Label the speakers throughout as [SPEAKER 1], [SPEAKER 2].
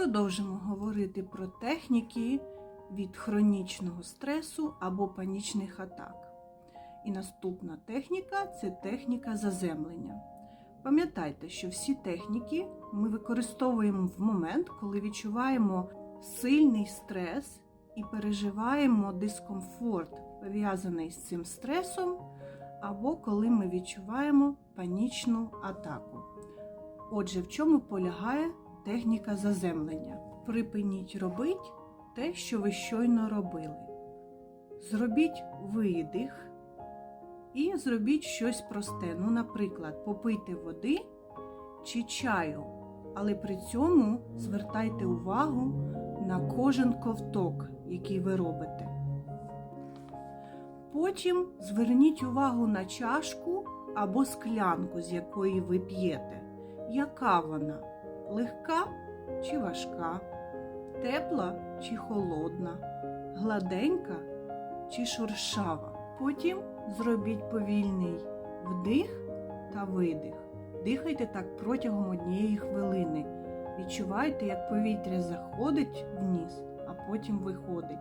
[SPEAKER 1] Продовжимо говорити про техніки від хронічного стресу або панічних атак. І наступна техніка це техніка заземлення. Пам'ятайте, що всі техніки ми використовуємо в момент, коли відчуваємо сильний стрес і переживаємо дискомфорт, пов'язаний з цим стресом, або коли ми відчуваємо панічну атаку. Отже, в чому полягає техніка заземлення? Припиніть робити те, що ви щойно робили. Зробіть видих і зробіть щось просте. Ну, наприклад, попийте води чи чаю, але при цьому звертайте увагу на кожен ковток, який ви робите. Потім зверніть увагу на чашку або склянку, з якої ви п'єте. Яка вона? Легка чи важка? Тепла чи холодна? Гладенька чи шуршава? Потім зробіть повільний вдих та видих. Дихайте так протягом однієї хвилини. Відчувайте, як повітря заходить в а потім виходить.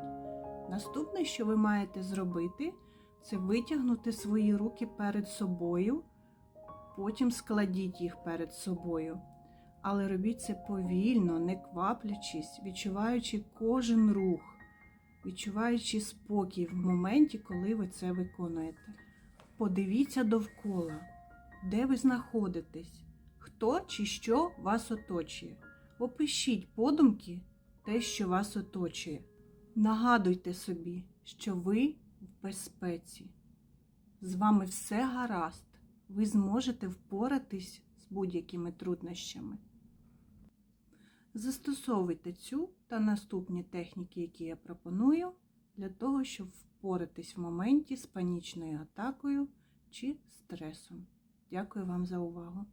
[SPEAKER 1] Наступне, що ви маєте зробити, це витягнути свої руки перед собою, потім складіть їх перед собою. Але робіть це повільно, не кваплячись, відчуваючи кожен рух, відчуваючи спокій в моменті, коли ви це виконуєте. Подивіться довкола, де ви знаходитесь, хто чи що вас оточує. Опишіть подумки те, що вас оточує. Нагадуйте собі, що ви в безпеці. З вами все гаразд. Ви зможете впоратись з будь-якими труднощами. Застосовуйте цю та наступні техніки, які я пропоную, для того, щоб впоратись в моменті з панічною атакою чи стресом. Дякую вам за увагу!